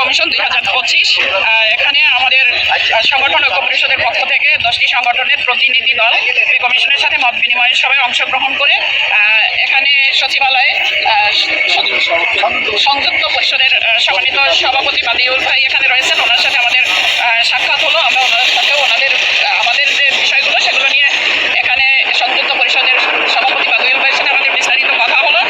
Commission দুই হাজার পঁচিশ এখানে আমাদের সংগঠন ঐক্য পরিষদের পক্ষ থেকে দশটি সংগঠনের প্রতিনিধি দল এই কমিশনের সাথে মত বিনিময়ের সভায় অংশগ্রহণ করে এখানে সচিবালয়ে সংযুক্ত পরিষদের সম্মানিত সভাপতি বাদিউল ভাই এখানে রয়েছেন। ওনার সাথে আমাদের আহ, সাক্ষাৎ হলো আমরা ওনার সাথেও ওনাদের আহ, আমাদের যে বিষয়গুলো সেগুলো নিয়ে এখানে সংযুক্ত পরিষদের সভাপতি বাদিউল ভাইয়ের সাথে আমাদের বিস্তারিত কথা হলো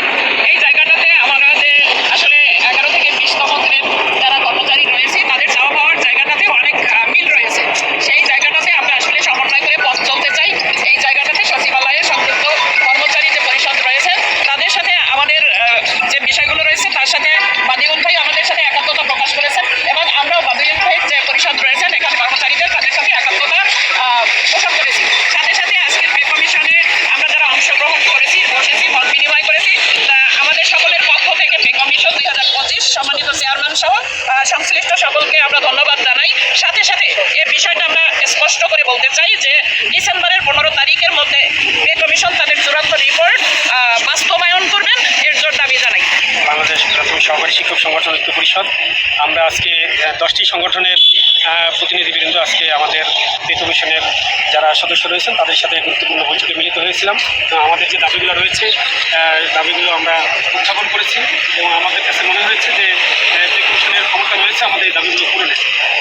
এই জায়গাটাতে আমরা যে আসলে এগারো থেকে বিশতম গ্রেড যারা কর্মচারী রয়েছে তাদের চাওয়া পাওয়ার জায়গাটাতে অনেক আহ, মিল রয়েছে সেই জায়গাটাতে আমরা আসলে সমন্বয় করে পথ চলতে চাই এই জায়গাটাতে সচিবালয়ে সংযুক্ত কর্মচারী যে পরিষদ রয়েছে তাদের সাথে আমাদের আহ, যে বিষয়গুলো রয়েছে তার সাথে বাদিউল ভাই আমাদের সাথে একাত্মতা প্রকাশ করেছেন এবং আমরাও বাদিউল ভাইয়ের যে পরিষদ রয়েছেন এখানে কর্মচারীদের তাদের সাথে একাত্মতা আহ, পোষণ করেছি সাথে সাথে আজকের পে কমিশনে আমরা যারা অংশগ্রহণ করেছি বসেছি মত বিনিময় করেছি। আমাদের সকলের পক্ষ থেকে পে কমিশন দুই হাজার পঁচিশ সম্মানিত চেয়ারম্যান সহ সংশ্লিষ্ট সকলকে আমরা ধন্যবাদ জানাই। সাথে সাথে এই বিষয়টা আমরা স্পষ্ট করে বলতে চাই যে, ডিসেম্বরের পনেরো তারিখের মধ্যে পে কমিশন তাদের চূড়ান্ত রিপোর্ট বাস্তবায়ন করবেন, এর জোর দাবি জানাই। বাংলাদেশ প্রাথমিক সহকারী শিক্ষক সংগঠন পরিষদ। আমরা আজকে দশটি সংগঠনের প্রতিনিধিবৃন্দ আজকে আমাদের পে কমিশনের যারা সদস্য রয়েছেন তাদের সাথে গুরুত্বপূর্ণ বৈঠকে মিলিত হয়েছিলাম। আমাদের যে দাবিগুলো রয়েছে দাবিগুলো আমরা উত্থাপন করেছি এবং আমাদের কাছে মনে হয়েছে যে আহ, কমিশনের ক্ষমতা রয়েছে আমাদের এই দাবিগুলো পূরণে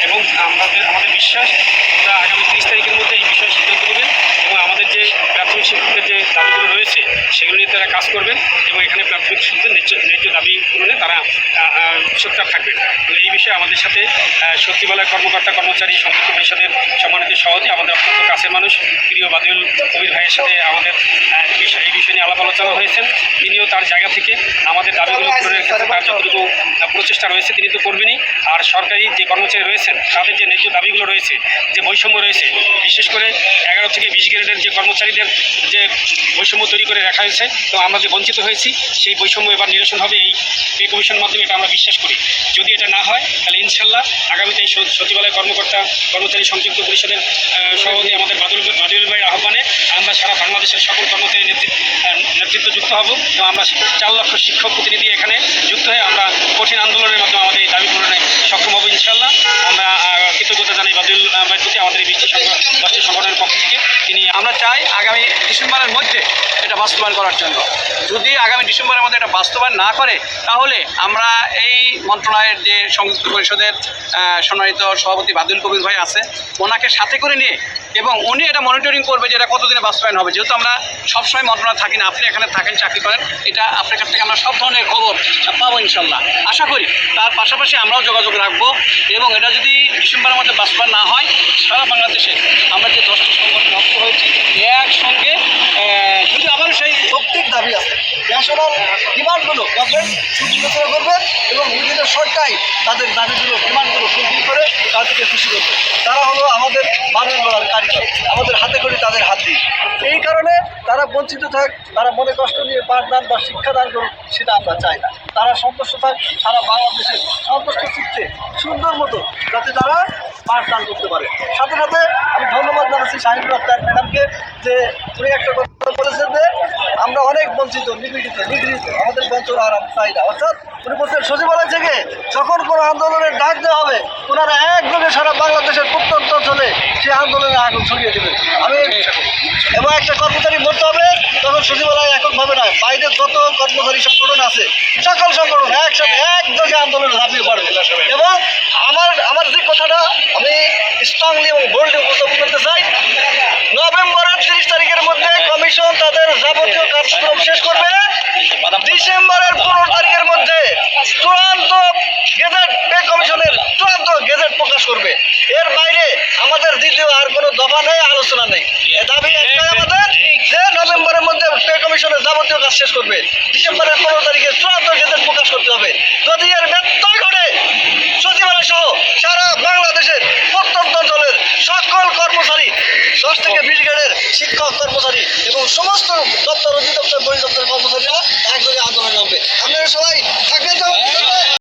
এবং আমাদের আমাদের বিশ্বাস আমরা আগামী তিরিশ তারিখের মধ্যে এই বিষয়ে সিদ্ধান্ত নেবেন এবং আমাদের যে প্রাথমিক সেগুলো নিয়ে তারা কাজ করবেন এবং এখানে প্রাথমিক শিক্ষকদের ন্যায্য দাবি পূরণে তারা সোচ্চার থাকবেন তো এই বিষয়ে আমাদের সাথে সচিবালয় কর্মকর্তা, কর্মচারী সংযুক্ত পরিষদের সম্মানিত সহজে আমাদের অত্যন্ত কাছের মানুষ, প্রিয় বাদিউল কবির ভাইয়ের সাথে আমাদের বিষয়, এই বিষয় নিয়ে আলাপ আলোচনা হয়েছেন তিনিও তার জায়গা থেকে আমাদের দাবিগুলো পূরণের ক্ষেত্রে তার যতটুকু প্রচেষ্টা রয়েছে তিনি তো করবেনই। আর সরকারি যে কর্মচারী রয়েছেন, তাদের যে ন্যায্য দাবিগুলো রয়েছে, যে বৈষম্য রয়েছে, বিশেষ করে এগারো থেকে বিশ গ্রেডের যে কর্মচারীদের যে বৈষম্য তৈরি করে রাখা হয়েছে। তো আমরা যে বঞ্চিত হয়েছি, সেই বৈষম্য এবার নিরসন হবে এই এই কমিশনের মাধ্যমে এটা আমরা বিশ্বাস করি। যদি এটা না হয়, তাহলে ইনশাল্লাহ আগামীতে এই সচিবালয় কর্মকর্তা, কর্মচারী সংযুক্ত পরিষদের সভাপতি আমাদের বাদুল বাদুল ভাইয়ের আহ্বানে আমরা সারা বাংলাদেশের সকল কর্মচারী নেতৃত্ব যুক্ত হব। এবং আমরা চার লক্ষ শিক্ষক প্রতিনিধি এখানে যুক্ত হয়ে আমরা কঠিন আন্দোলনের মাধ্যমে আমাদের এই দাবি পূরণে সক্ষম হব ইনশাল্লাহ। আমরা কৃতজ্ঞতা জানাই বাদুল ভাইয়ের প্রতি আমাদের এই দশটি সংগঠনের পক্ষ থেকে। তিনি আমরা চাই আগামী ডিসেম্বরের মধ্যে এটা বাস্তবায়ন করার জন্য। যদি আগামী ডিসেম্বরের মধ্যে এটা বাস্তবায়ন না করে, তাহলে আমরা এই মন্ত্রণালয়ের যে সংযুক্ত পরিষদের সম্মানিত সভাপতি বাদুল কবির ভাই আছে, ওনাকে সাথে করে নিয়ে এবং উনি এটা মনিটরিং করবে যে এটা কতদিনে বাস্তবায়ন হবে। যেহেতু আমরা সবসময় মন্ত্রণালয় থাকি না, আপনি এখানে থাকেন, চাকরি করেন, এটা আপনার কাছ থেকে আমরা সব ধরনের খবর পাবো ইনশাল্লাহ আশা করি তার পাশাপাশি আমরাও যোগাযোগ রাখব এবং এটা যদি ডিসেম্বরের মধ্যে বাস্তবায়ন না হয়, সারা বাংলাদেশে আমরা যে দশটি সংগঠন ঐক্য হয়েছি একসঙ্গে যদি আবার সেই যৌক্তিক দাবি আছে। ন্যাশনাল ডিমান্ডগুলো গভর্নমেন্ট সুবিবেচনা করবে এবং বিভিন্ন সরকারি তাদের দাবিগুলো, ডিমান্ডগুলো করে তাদেরকে খুশি করবে। তারা হলো আমাদের মানুষ গড়ার কারিগর। আমাদের হাতে করে তাদের হাত দিই এই কারণে তারা বঞ্চিত থাক, তারা মনে কষ্ট নিয়ে পাঠদান বা শিক্ষাদান করুক, সেটা আমরা চাই না। তারা সন্তুষ্ট থাক, সারা বাংলাদেশে সন্তুষ্ট চিত্তে সুন্দর মতো যাতে তারা পাঠদান করতে পারে। সাথে সাথে আমি ধন্যবাদ জানাচ্ছি শাহিনুর আক্তার ম্যাডামকে যে উনি একটা কথা বলেছেন যে আমরা অনেক বঞ্চিত, নিপীড়িত, নিগৃহীত। আমাদের বঞ্চন আর না। অর্থাৎ উনি বলছেন, সচিবালয় থেকে যখন কোনো আন্দোলনের ডাক দেওয়া হবে ওনারা একযোগে সারা বাংলাদেশের প্রত্যন্ত অঞ্চলে সেই আন্দোলনের আগুন ছড়িয়ে দেবে আমি এবং একটা কর্মচারী মরতে হবে, তখন সচিবালয় এককভাবে নয়, বাইরের যত কর্মচারী সংগঠন আছে, সকল সংগঠন একসাথে একযোগে আন্দোলনে ঝাঁপিয়ে পড়বে এবং আমার আমার যে কথাটা আমি স্ট্রংলি এবং বোল্ডলি এর বাইরে আমাদের দ্বিতীয় আর কোনো দফা নেই আলোচনা নেই। দাবি একটাই আমাদের যে নভেম্বরের মধ্যে পে কমিশনের যাবতীয় কাজ শেষ করবে। ডিসেম্বরের পনেরো তারিখে চূড়ান্ত ক্ষেত্রে প্রকাশ করতে হবে। যদি এর ব্যত্যয় ঘটে সচিবালয় সহ সারা বাংলাদেশের প্রত্যন্ত অঞ্চলের সকল কর্মচারী দশ থেকে বিশ গ্রেডের শিক্ষক কর্মচারী এবং সমস্ত দপ্তর